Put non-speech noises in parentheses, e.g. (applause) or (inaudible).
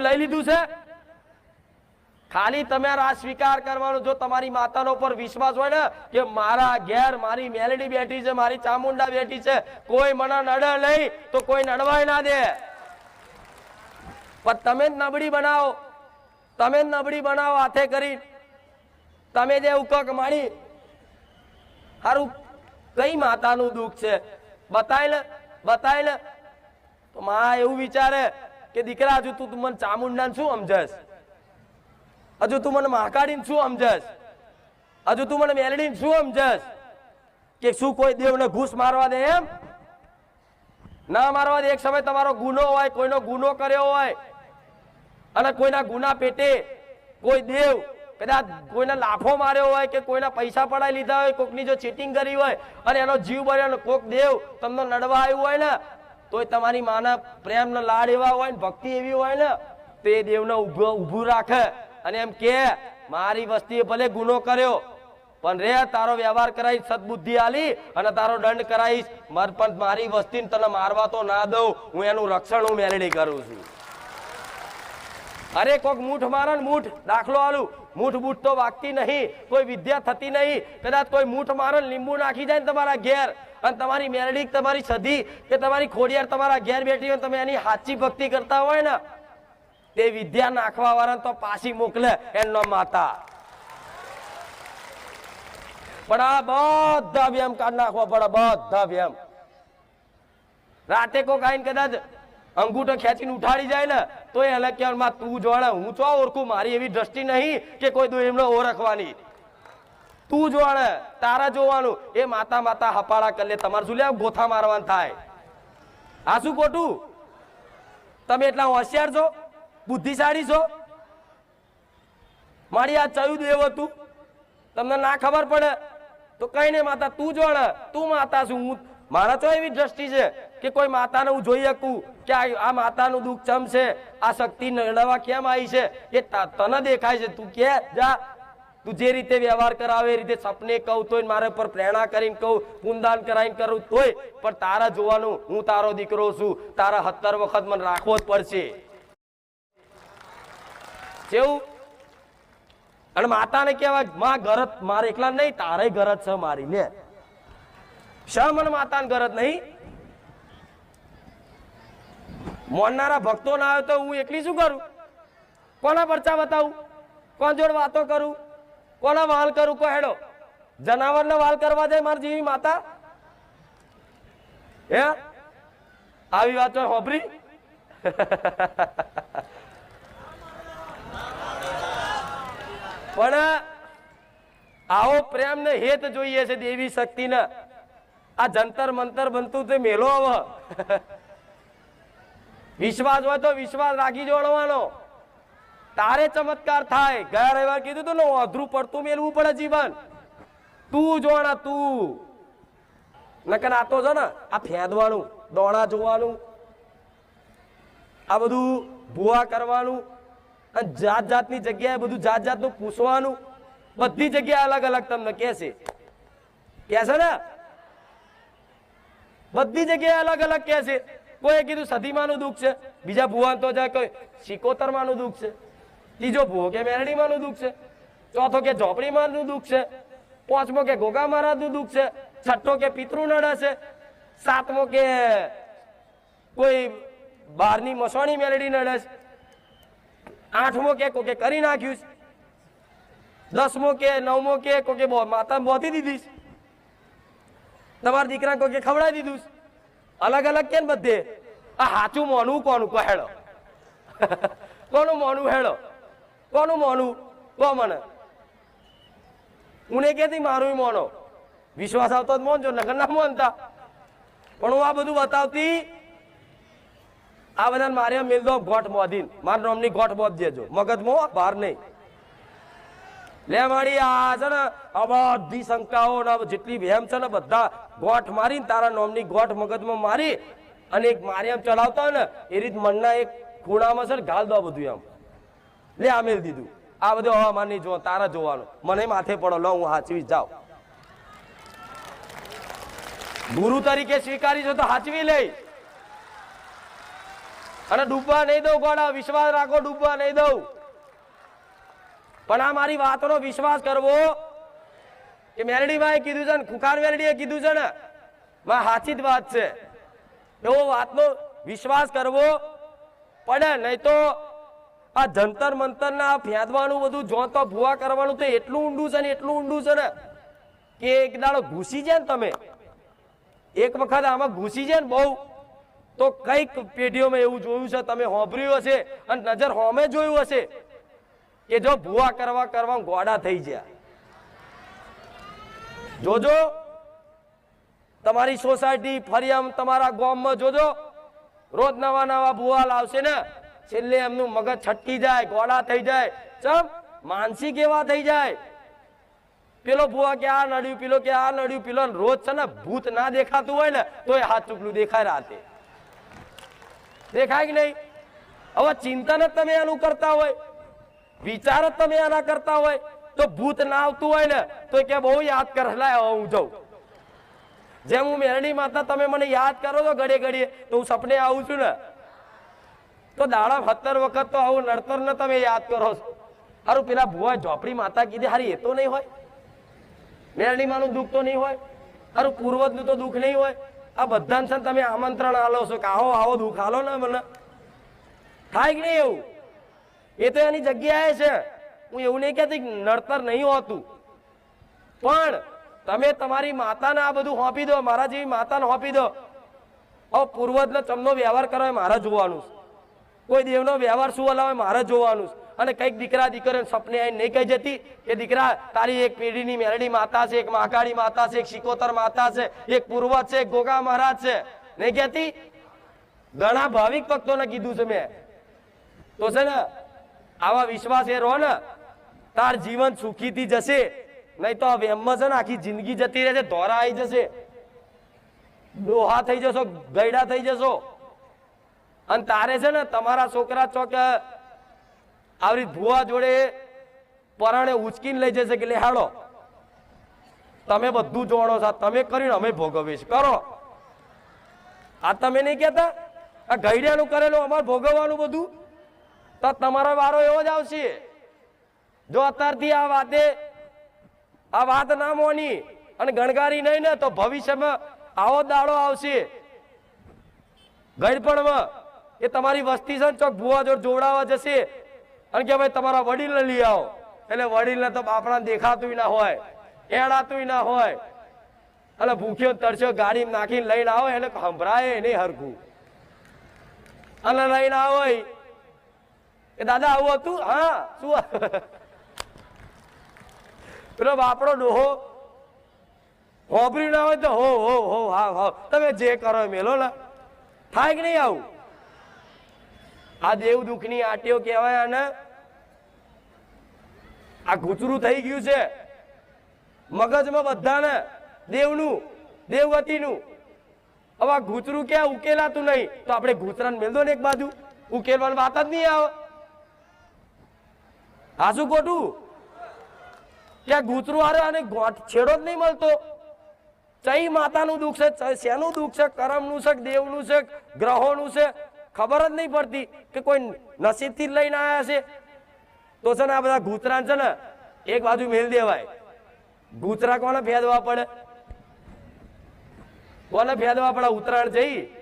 લઈ લીધું છે? ખાલી તમારે આ સ્વીકાર કરવાનો, જો તમારી માતાનો પર વિશ્વાસ હોય ને, કે મારા ઘેર મારી મેલડી બેઠી છે, મારી ચામુંડા બેઠી છે, કોઈ મને નડે નહીં, તો કોઈ નડવાય ના દે. પણ તમે જ નબળી બનાવો. તમે જ નબળી બનાવો હાથે કરી. તમે જે ઉકક માણી, હારું કઈ માતાનું દુઃખ છે? બતાય ને બતાય ને. તો માં એવું વિચારે કે દીકરા, હજુ તું મને ચામુંડાને શું સમજસ હજુ તું મને મહાકાળીને શું સમજસ હજુ તું મને મેલડીને શું સમજસ કે શું કોઈ દેવને ઘૂસ મારવા દે એમ? ના મારવા દે, એક સમય તમારો ગુનો હોય, કોઈનો ગુનો કર્યો હોય, અને કોઈના ગુના પેટે કોઈ દેવ કદાચ કોઈને લાફો માર્યો હોય કે કોઈના પૈસા પડાવી લીધા હોય, કોકની જો ચીટિંગ કરી હોય, અને એનો જીવ બન્યો કોક દેવ તમને નડવા આવ્યું હોય ને તોય તમારી માના પ્રેમ ને લાડ એવા હોય ને, ભક્તિ એવી હોય ને, તો દેવને ઊભું રાખે. અને એમ કે, મારી વસ્તીએ ભલે ગુનો કર્યો, પણ રે, તારો વ્યવહાર કરાવીશ સદબુદ્ધિ આલી, અને તારો દંડ કરાવીશ મર, પણ મારી વસ્તીને તને મારવા તો ના દઉં. હું એનું રક્ષણ, હું મેલડી કરું છું. અરે, કોક મૂઠ મારે મૂઠ, દાખલો આલું. મૂઠ બૂઠ તો વાગતી નહીં, કોઈ વિદ્યા થતી નહીં. કદાચ કોઈ મૂઠ મારે લીંબુ નાખી જાય ને તમારા ઘેર અને તમારી મેરડી, તમારી સધી કે તમારી ખોડિયાર તમારા ઘેર બેઠી હોય તમે એની સાચી ભક્તિ કરતા હોય ને, તે વિદ્યા નાખવા વાળા તો પાછી મોકલે એમનો માતા. પણ આ બધા વ્યાયામ કાઢ નાખવા પડે બધા વ્યાયામ. રાતે કોક આઈને કદાચ અંગૂઠો ખેંચીને ઉઠાડી જાય ને, તો એને કહેવામાં તું જોણે હું છો ઓળખું મારી એવી દ્રષ્ટિ નહીં કે કોઈ તું એમને ઓળખવાની તું જોડે તારા જોવાનું. એ માતા માતા હપાળા કરી તમારે શું લે ગોથા મારવાનું થાય? આ શું ખોટું? તમે એટલા હોશિયાર છો? બુદ્ધિશાળી છો? મારી આ ચયું દેવ હતું. તમને ના ખબર પડે? તો કઈ નહીં માતા, તું જોડે તું માતા છું હું મારા તો એવી દ્રષ્ટિ છે કે કોઈ માતાને હું જોઈ શકું કે આ માતાનું દુઃખ ચમ છે? આ શક્તિ નડવા કેમ આવી છે? એ તને દેખાય છે. તું કે, જા. તું જે રીતે વ્યવહાર કરાવે એ રીતે સપને કહું તોય મારા પર પ્રેરણા કરીને કહું પૂનદાન કરાવીને કરું તોય. પણ તારા જોવાનું હું તારો દીકરો છું. તારા સત્તર વખત મને રાખવો જ પડશે. જેવું? અને માતાને કહેવાય, માં ગરત મારે એકલા નહીં તારે ગરત છે મારી ને શા મને માતાને ગરત નહીં? મોનનારા ભક્તો ના આવે તો હું એકલી શું કરું? કોના પરચા બતાવું? કોણ જોડે વાતો કરું? કોના વાલ કરું કો હેડો. જનાવરને વાલ કરવા જાય મારી જેવી માતા. હે? આવી વાતો હોભરી? (laughs) પણ આવો પ્રેમ ને હેત જોઈએ છે દેવી શક્તિ ને આ જંતર મંતર બનતું તે મેલો આવ (laughs) વિશ્વાસ હોય તો વિશ્વાસ રાખી જોડવાનો. તારે ચમત્કાર થાય. ગયા રવિવાર કીધું તું ને અધરું પડતું મેળવું પડે જીવન. તું જોણા તું. નકર આ તો છે ને, આ ફેંદવાનું, દોણા જોવાનું, આ બધું ભૂવા કરવાનું, અને જાત જાતની જગ્યાએ બધું જાત જાતનું પૂછવાનું, બધી જગ્યાએ અલગ અલગ તમને કે છે. કે છે ને? બધી જગ્યાએ અલગ અલગ કે છે. કોઈએ કીધું, સધીમાનું દુઃખ છે. બીજા ભુવાન તો જાય કોઈ, સિકોતરમાનું દુઃખ છે. ત્રીજો ભૂવો કે મેરડીમાંનું દુઃખ છે. ચોથો કે ઝોપડીમાંનું દુઃખ છે. પાંચમો કે ગોગા મહારાજનું દુઃખ છે. છઠ્ઠો કે પિતૃ નડે છે. સાતમો કે કોઈ બહારની મસવાણી મેલડી નડે છે. આઠમો કે કોકે કરી નાખ્યું છે. દસમો કે નવમો કે કોકે માતા બોતી દીધી તમારા દીકરા કોકે ખવડાવી દીધું છે. અલગ અલગ કેમ બધે? આ હાચું મોનું કોનું? કો (laughs) કોનું મોનું હેડો કોનું મોનું? કો મને? હું ને કેતી મારું મોનો? વિશ્વાસ આવતો જ મોનજો નગર ના મોનતા. પણ હું આ બધું બતાવતી, આ બધા મારે મેલ ગોઠ મોધીન મારા નામની ગોઠ મોધ દેજો. મગજમાં બહાર નહીં. લે મારી, આ છે ને, આ બધી શંકાઓ ને જેટલી વહેમ છે ને બધા ગોઠ મારીને તારા નામની ગોઠ મગજમાં મારી અને એક મારી એમ ચલાવતા હોય ને, એ રીત મનના એક ખૂણામાં છે ને ગાલ દો બધું એમ. લે, આ દીધું. આ બધું હવામાન નહીં જોવા તારા જોવાનું. મને માથે પડો, લો, હું હાચવી જાઉં ગુરુ તરીકે સ્વીકારી છો તો હાચવી લઈ. અને ડૂબવા નહીં દઉં, ગોડા, વિશ્વાસ રાખો, ડૂબવા નહીં દઉં. પણ આ મારી વાતનો વિશ્વાસ કરવો કે મેરડીમાં કીધું છે ને, ખુખાર મેરડીએ કીધું છે ને, માં સાચી જ વાત છે. એવો વાતનો વિશ્વાસ કરવો પડે, નહીં તો આ જંતર મંતર ના ફેંદવાનું બધું જો તો ભૂવા કરવાનું તો એટલું ઊંડું છે ને એટલું ઊંડું છે ને કે એક દાડો ઘૂસી જાય ને તમે. એક વખત આમાં ઘૂસી જાય ને બહુ, તો કંઈક પેઢીઓમાં એવું જોયું છે, તમે હોભર્યું હશે અને નજર હોમે જોયું હશે કે જો ભૂવા કરવા કરવા ગોડા થઈ ગયા. જોજો, તમારી સોસાયટી ફરિયામ તમારા ગામમાં જોજો, રોજ નવા નવા ભૂવા લાવશે ને. છેલ્લે એમનું મગજ છટકી જાય, ગોળા થઈ જાય, ચમ માનસિક એવા થઈ જાય. પેલો ભૂવા કે આ નડ્યું પેલો કે આ નડ્યું પેલો રોજ છે ને ભૂત ના દેખાતું હોય ને, તો એ હાથ ચૂકલું દેખાય રાતે. દેખાય કે નહીં? હવે ચિંતન જ તમે એનું કરતા હોય, વિચાર જ તમે એના કરતા હોય, તો ભૂત ના આવતું હોય ને, તો કે બહુ યાદ કરલા હું જઉં. જેમ હું મેરડી માતા, તમે મને યાદ કરો છો ઘડીએ ઘડીએ, તો હું સપને આવું છું ને તો દાડા સત્તર વખત તો આવું નડતર ને તમે યાદ કરો છો. હારું, પેલા ભુવા ઝોપડી માતા કીધી, હારી, એ તો નહીં હોય. મેરડીમાંનું દુઃખ તો નહીં હોય. હારું, પૂર્વજનું તો દુઃખ નહીં હોય. આ બધાને છે તમે આમંત્રણ આલો છો કે આવો આવો દુઃખ આલો ને મને. થાય કે નહીં એવું? એ તો એની જગ્યાએ છે. હું એવું નહીં કહેતી નડતર નહીં હોતું. પણ તમે તમારી માતાને આ બધું હોપી દો, મારા જેવી માતાને હોપી દો. પૂર્વજનો ચમનો વ્યવહાર કરો મારે જોવાનું છે. કોઈ દેવનો વ્યવહાર શું હલાવે મારે જોવાનું છે. અને કંઈક દીકરા દીકરીને સપને આવીને નહીં કહી જતી કે દીકરા, તારી એક પેઢીની મેરડી માતા છે, એક મહાકાળી માતા છે, એક શિકોતર માતા છે, એક પૂર્વજ છે, એક ગોગા મહારાજ છે. નહીં કહેતી? ઘણા ભાવિક ભક્તોને કીધું છે મેં. તો છે ને, આવા વિશ્વાસ એ રહો ને, તાર જીવન સુખીથી જશે. નહીં તો આ વેમમાં છે ને આખી જિંદગી જતી રહેશે, ધોરા આવી જશે. ડોહા થઈ જશો, ગયડા થઈ જશો. અને તારે છે ને તમારા છોકરા ચોક આવી ભુવા જોડે પરાણે ઉચકીને લઈ જશે કે લે હાડો તમે બધું જોવાનો છો તમે કરીને અમે ભોગવીશ કરો. આ તમે નહીં કહેતા? આ ગઈડિયાનું કરેલું, અમારે ભોગવવાનું બધું? તો તમારો વારો એવો જ આવશે. જો અત્યારથી આ વાતે, આ વાત ના મોની અને ગણગારી નહીં ને, તો ભવિષ્યમાં આવો દાડો આવશે. ગળપણમાં એ તમારી વસ્તી છે ને ચોક ભૂવા જોડ જોડાવા જશે. અને કે ભાઈ તમારા વડીલને લઈ આવો. એટલે વડીલને તો બાપડા દેખાતું ના હોય એડાતું ના હોય. એટલે ભૂખ્યો તરસ્યો ગાડી નાખીને લઈને આવો એટલે સંભળાય નહીં હરખું. અને લઈને આવો એ દાદા આવું હતું? હા, શું? પેલો બાપડો ડોહો. હોભરી ના હોય તો હો હો હો, હા હા. તમે જે કરો મેલો ને થાય કે નહીં આવું? આ દેવ દુઃખની આટીઓ કહેવાય અને આ ગુચરું થઈ ગયું છે. મગજમાં બધાને, દેવનું દેવગતિનું હવે આ ગુચરું ક્યાં ઉકેલાતું નહીં? તો આપણે ગુચરાને મેલ દો ને એક બાજુ. ઉકેલવાની વાત જ નહીં આવે. આ શું ખોટું? ત્યાં ગુચરું હારે અને છેડો જ નહીં મળતો. ચઈ માતાનું દુઃખ છે શેનું દુઃખ છે? કરમનું છે દેવનું છે ગ્રહોનું છે? ખબર જ નહીં પડતી કે કોઈ નસીબથી જ લઈને આવ્યા છે. તો છે ને આ બધા ગૂતરા છે ને એક બાજુ મેલ દેવાય. ગૂતરા કોને ફેદવા પડે? કોને ફેદવા પડે ઉત્તરાયણ જઈ?